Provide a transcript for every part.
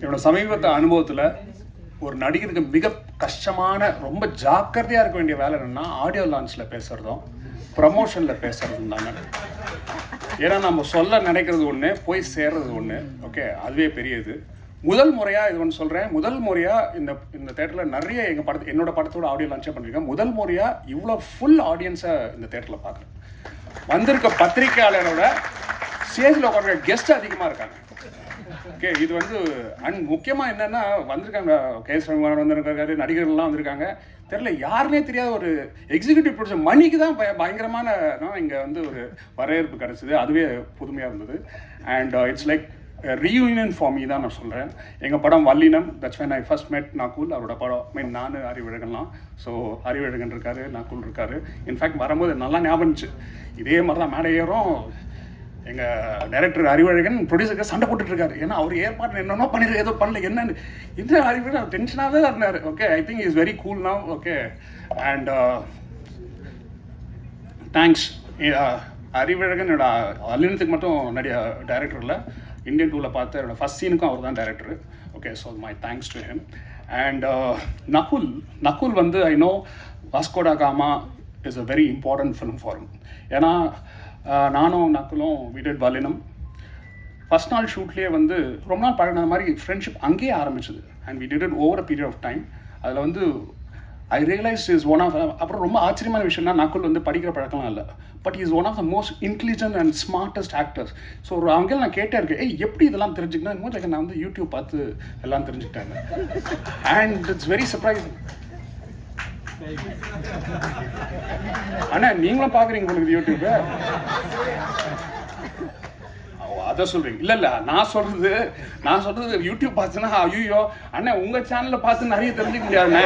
என்னோட சமீபத்த அனுபவத்தில் ஒரு நடிகருக்கு மிக கஷ்டமான ரொம்ப ஜாக்கிரதையாக இருக்க வேண்டிய வேலை என்னென்னா ஆடியோ லான்ச்சில் பேசுகிறதும் ப்ரமோஷனில் பேசுகிறதும் தாங்க. ஏன்னா நம்ம சொல்ல நினைக்கிறது ஒன்று போய் சேர்றது ஒன்று ஓகே அதுவே பெரியது. முதல் முறையாக இது ஒன்று சொல்கிறேன் முதல் முறையாக இந்த இந்த தேட்டரில் நிறைய எங்கள் படத்து என்னோட படத்தோட ஆடியோ லான்ச்சே பண்ணியிருக்கேன் முதல் முறையாக இவ்வளோ ஃபுல் ஆடியன்ஸை இந்த தேட்டரில் பார்க்குறேன் வந்திருக்க பத்திரிக்கையாளரோட ஸ்டேஜில் உட்கார கெஸ்ட் அதிகமாக இருக்காங்க. ஓகே இது வந்து அண்ட் முக்கியமாக என்னென்னா வந்திருக்காங்க கே எஸ் வந்திருக்காரு நடிகர்கள்லாம் வந்திருக்காங்க. தெரில யாருனே தெரியாத ஒரு எக்ஸிக்யூட்டிவ் ப்ரொடியூசர் மணிக்கு தான் பய பயங்கரமான இங்கே வந்து ஒரு வரவேற்பு கிடச்சிது. அதுவே புதுமையாக இருந்தது. And it's like reunion for me தான் நான் சொல்கிறேன் எங்கள் படம் வல்லினம் தட்ஸ் வென் ஐ ஃபர்ஸ்ட் மெட் நகுல் அவரோட படம். மீன் நான் அறிவழகன்லாம். ஸோ அறிவழகன் இருக்காரு நாக்குல் இருக்காரு. இன்ஃபேக்ட் வரும்போது நல்லா ஞாபகம் இருந்துச்சு. இதே மாதிரி தான் மேடை ஏறும். எங்கள் டைரக்டர் அறிவழகன் ப்ரொடியூசருக்கு சண்டை போட்டுட்ருக்காரு ஏன்னா அவர் ஏற்பாடு என்னென்னோ பண்ணிரு ஏதோ பண்ணல. என்னன்னு என்ன அறிவு அவர் தான் இருந்தார். Okay I think is very cool now okay and thanks Arivazhagan என்னோட அலினத்துக்கு மட்டும் நடிக டைரக்டர் இல்லை. இந்தியன் டூவில் பார்த்து என்னோடய ஃபஸ்ட் சீனுக்கும் அவர் தான் director okay so my thanks to him and Nakul Nakul வந்து I know Vasco da Gama is a very important film for me ஏன்னா நானும் நகுலும் விடட் வலினம் ஃபஸ்ட் நாள் ஷூட்லேயே வந்து ரொம்ப நாள் பழகின மாதிரி ஃப்ரெண்ட்ஷிப் அங்கேயே ஆரம்பிச்சது. And we did over a period of time அதில் வந்து I realize is one of அப்புறம் ரொம்ப ஆச்சரியமான விஷயம்னா நக்குல் வந்து படிக்கிற பழக்கம்லாம் இல்லை. But is one of the most intelligent and smartest actors so ஒரு அவங்க நான் கேட்டே இருக்கேன் ஏய் எப்படி இதெல்லாம் தெரிஞ்சுக்கணும் போது நான் வந்து யூடியூப் பார்த்து எல்லாம் தெரிஞ்சுக்கிட்டாங்க அண்ட் இட்ஸ் வெரி சர்ப்ரைசிங் அண்ணா நீங்களும் பார்க்குறீங்க உங்களுக்கு யூடியூப்பு அதை சொல்றீங்க. இல்ல இல்ல நான் சொல்றது நான் சொல்றது யூடியூப் பார்த்துன்னா ஐயோ அண்ணா உங்க சேனல்ல பார்த்து நிறைய தெரிஞ்சுக்க முடியாதுண்ணே.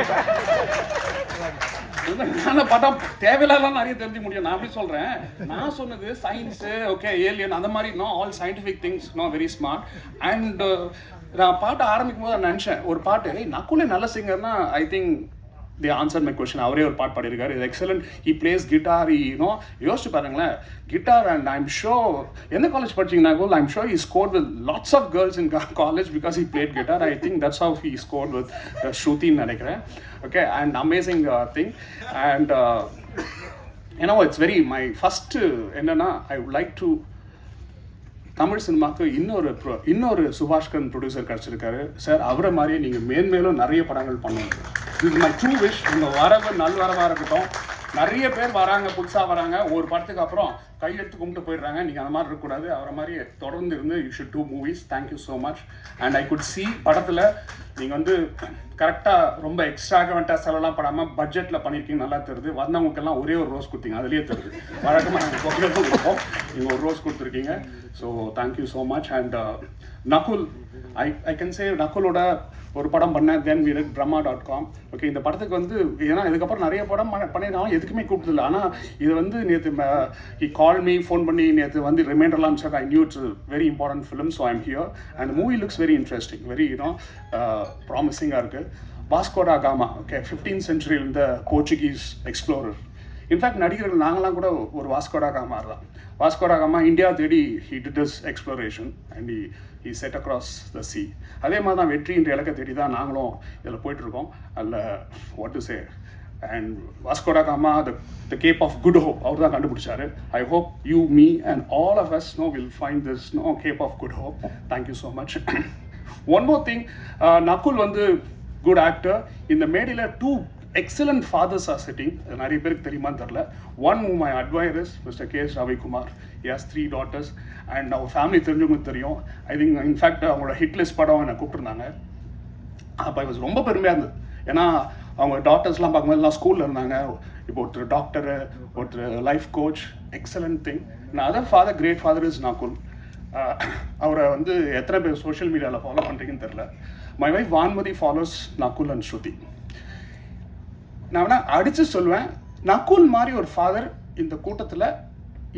நான் பார்த்தா தேவையில்லாம் நிறைய தெரிஞ்சு முடியும். நான் அப்படி சொல்றேன். நான் சொன்னது சயின்ஸ் ஓகே ஏலியன் அந்த மாதிரி no all scientific things no very smart and நான் பாட்டு ஆரம்பிக்கும் போது நான் நினச்சேன் ஒரு பாட்டு நக்குள்ளே நக்குலே நல்ல சிங்கர்னா I think the answer my question அவரே ஒரு பாட்டு பாடியிருக்காரு. இது எக்ஸலன்ட் ஹி பிளேஸ் கிட்டார் ஈனோ யோசிச்சு பாருங்களேன். கிட்டார் அண்ட் ஐம் ஷோ எந்த காலேஜ் படிச்சீங்கன்னா I'm sure he score with lots of girls in college because he played guitar I think that's how he score with ஸ்ருதின்னு நினைக்கிறேன். Okay and amazing thing and ஏன்னா it's very my first என்னன்னா I would like to Tamil சினிமாவுக்கு இன்னொரு இன்னொரு Subaskaran producer கிடச்சிருக்காரு. Sir அவரை மாதிரியே நீங்கள் மேன்மேலும் நிறைய படங்கள் பண்ணுங்க இது மை ட்ரூ விஷ் உங்கள் வரவு நல்வரவாக இருக்கட்டும். நிறைய பேர் வராங்க புதுசாக வராங்க. ஒரு படத்துக்கு அப்புறம் கையெடுத்து கும்பிட்டு போயிடுறாங்க. நீங்கள் அந்த மாதிரி இருக்கக்கூடாது. அவரை மாதிரி தொடர்ந்து இருந்து you should do movies thank you so much and I could see படத்தில் நீங்கள் வந்து கரெக்டாக ரொம்ப எக்ஸ்ட்ராகவெண்ட்டாக செலவெல்லாம் படாமல் பட்ஜெட்டில் பண்ணியிருக்கீங்க. நல்லா தெரியுது. வந்தவங்களுக்கெல்லாம் ஒரே ஒரு ரோஸ் கொடுத்தீங்க. அதுலேயே தெரியுது. வழக்கமாக நாங்கள் கொடுப்போம். நீங்கள் ஒரு ரோஸ் கொடுத்துருக்கீங்க. So thank you so much and Nakul I I can say நகுலோட ஒரு படம் பண்ணேன். தென் வீடு பிரம்மா டாட் காம் ஓகே இந்த படத்துக்கு வந்து ஏன்னா இதுக்கப்புறம் நிறைய படம் பண்ணியிருந்தாலும் எதுக்குமே கூப்பிட்டதில்ல. ஆனால் இது வந்து நேற்று ஹி கால் மீ ஃபோன் பண்ணி நேற்று வந்து ரிமைண்டர்லாம் sir I knew it's very important film so I'm here and movie looks very interesting very you know ப்ராமிசிங்காக இருக்குது Vasco da Gama okay fifteen சென்ச்சுரியில் இருந்த போர்ச்சுகீஸ் எக்ஸ்ப்ளோரர் இன்ஃபேக்ட் நடிகர்கள் நாங்களாம் கூட ஒரு வாஸ்கோடா காமா தான். வாஸ்கோடா காமா இந்தியா தேடி he did his exploration and he he set across the sea அதே மாதிரி தான் வெற்றி என்ற இலக்கை தேடி தான் நாங்களும் இதில் போயிட்டுருக்கோம் அதில் what to say and Vasco da Gama the the cape of good hope அவர் தான் கண்டுபிடிச்சாரு. I hope you me and all of us know will find this no cape of good hope thank you so much one more thing Nakul வந்து good actor இந்த மேடையில் two excellent fathers are sitting நிறைய பேருக்கு தெரியுமான்னு தெரில one my அட்வைரஸ் mister K S Ravikumar S three daughters and our family தெரிஞ்சவங்களுக்கு தெரியும். I think in fact அவங்களோட ஹிட்லிஸ்ட் படம் என்னை கூப்பிட்டுருந்தாங்க. அப்போ it ரொம்ப பெருமையாக இருந்தது. ஏன்னா அவங்க டாக்டர்ஸ்லாம் பார்க்கும்போது எல்லாம் ஸ்கூலில் இருந்தாங்க. இப்போ ஒருத்தர் டாக்டரு ஒருத்தர் லைஃப் கோச் எக்ஸலண்ட் திங் நான் other father great father is Nakul அவரை வந்து எத்தனை பேர் சோஷியல் மீடியாவில் ஃபாலோ பண்ணுறீங்கன்னு தெரில my wife Vanmathi follows Nakul and Shruti. நான் வேணா அடித்து சொல்லுவேன் நக்குல் மாதிரி ஒரு ஃபாதர் இந்த கூட்டத்தில்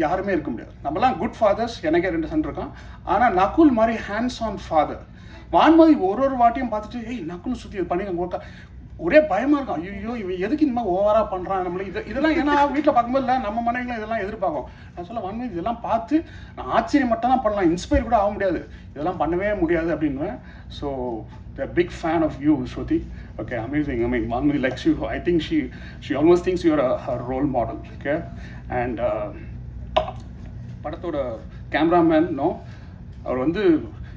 யாருமே இருக்க முடியாது. நம்மலாம் குட் ஃபாதர்ஸ் எனக்கே ரெண்டு சன் இருக்கான். ஆனால் நக்குல் மாதிரி ஹேண்ட்ஸ் ஆன் ஃபாதர் வான்மதி ஒரு ஒரு வாட்டியும் பார்த்துட்டு ஏய் நக்குல் சுற்றி இது பண்ணி ஒரே பயமா இருக்கும். ஐயோ இவன் எதுக்கு இந்த மாதிரி ஓவரா பண்றான்? நம்மளுக்கு இது இதெல்லாம் ஏன்னா வீட்டில் பார்க்கும்போது இல்லை நம்ம மனைவிகளும் இதெல்லாம் எதிர்பார்க்கும். நான் சொல்ல வன்மை இதெல்லாம் பார்த்து நான் ஆச்சரியம் மட்டும் தான் பண்ணலாம். இன்ஸ்பயர் கூட ஆக முடியாது. இதெல்லாம் பண்ணவே முடியாது அப்படின்னுவேன் so the big fan of you Shruti. Okay amazing I mean Vanmathi likes you I think she she almost things your role model okay and படத்தோட கேமராமேன் நோ அவர் வந்து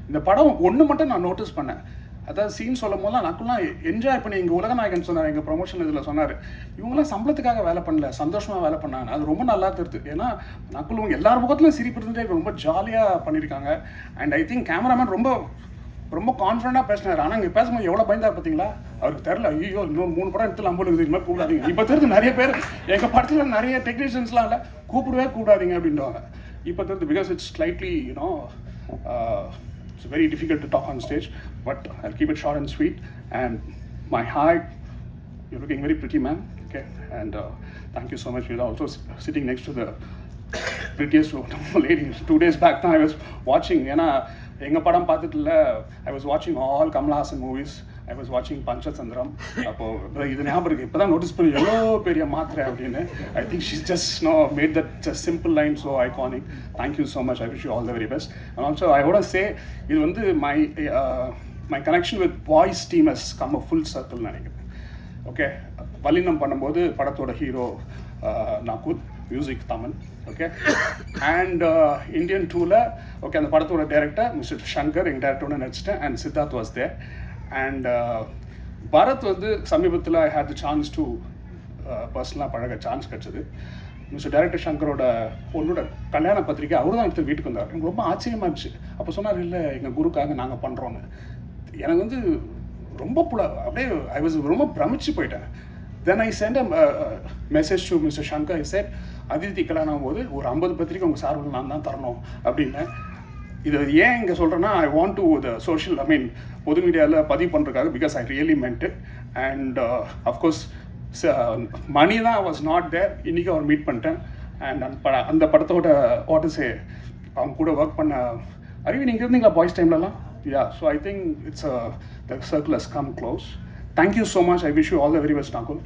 இந்த படம் ஒன்று மட்டும் நான் நோட்டீஸ் பண்ணேன். அதாவது சீன் சொல்லும் போதெல்லாம் நக்குலாம் என்ஜாய் பண்ணி எங்கள் உலகநாயகன் சொன்னார் எங்கள் ப்ரொமோஷன் இதில் சொன்னார். இவங்களாம் சம்பளத்துக்காக வேலை பண்ணல சந்தோஷமாக வேலை பண்ணாங்க. அது ரொம்ப நல்லா தெரிது. ஏன்னா நக்குலும் எல்லார் முகத்துலையும் சிரிப்பு இருந்துட்டே ரொம்ப ஜாலியாக பண்ணியிருக்காங்க அண்ட் ஐ திங்க் கேமராமேன் ரொம்ப ரொம்ப கான்ஃபிடண்டாக பேசினார். ஆனால் இங்கே பேசும்போது எவ்வளோ பயந்தார் பார்த்தீங்களா அவருக்கு தெரில ஐயோ இன்னொரு மூணு படம் எடுத்து நம்பளுக்கு இருக்குது. மாதிரி கூப்பிடாதீங்க. இப்போ தெரிஞ்சு நிறைய பேர். எங்கள் படத்தில் நிறைய டெக்னீஷியன்ஸ்லாம் இல்லை. கூப்பிடவே கூப்பிடாதீங்க அப்படின்றாங்க இப்போ தெரிஞ்சு because it's slightly you know uh, it's very difficult to talk on stage, but I'll keep it short and sweet. And my height, you're looking very pretty, man. Okay, and uh, thank you so much. You're also sitting next to the prettiest lady. Two days back, I was watching. ஏன்னா எங்கள் படம் பார்த்துட்டுல I was வாட்சிங் all Kamal Haasan movies I was வாட்சிங் பஞ்சதந்திரம் அப்போ இது ஞாபகம் இருக்கு. இப்போ தான் நோட்டீஸ் பண்ணி எவ்வளோ பெரிய மாத்திரை அப்படின்னு. I think she's just no made that simple line so iconic thank you so much I wish you all the very best and also I would say இது வந்து my my connection with Boys team has come a full circle நினைக்கிறேன். Okay Vallinam பண்ணும்போது படத்தோட hero Nakul music Thaman okay and Indian டூவில் okay அந்த படத்தோட director mister Shankar எங்கள் ஒன்று நடிச்சிட்டேன். And Siddharth was there and uh, Bharath வந்து சமீபத்தில் I had the chance to பர்சனலாக பழக சான்ஸ் கிடச்சிது. மிஸ்டர் டைரக்டர் சங்கரோட பொண்ணோட கல்யாண பத்திரிக்கை அவர் தான் எடுத்து வீட்டுக்கு வந்தார். எனக்கு ரொம்ப ஆச்சரியமா இருந்துச்சு. அப்போ சொன்னார் இல்லை எங்கள் குருக்காக நாங்கள் பண்ணுறோன்னு எனக்கு வந்து ரொம்ப புல அப்படியே ஐ வாஸ் ரொம்ப பிரமிச்சு போயிட்டேன். Then I sent a message to mister Shankar I said Aditi கல்யாணம் போது ஒரு ஐம்பது பத்திரிக்கை உங்கள் சார்பில் நான் தான் தரணும் அப்படின்னு இது ஏன் இங்கே சொல்கிறேன்னா I want to the social I mean பொது மீடியாவில் பதிவு பண்ணுறதுக்காக because I really meant and of course Mani தான் வாஸ் நாட் தேர் இன்றைக்கி அவர் மீட் பண்ணிட்டேன். அண்ட் அந்த பட அந்த படத்தோட வாட்டர்ஸே அவங்க கூட ஒர்க் பண்ண அறிவி நீங்கள் இருந்தீங்களா பாய்ஸ் டைம்லலாம் yeah so I think it's the circle has come close thank you so much I wish you all the very best Nakul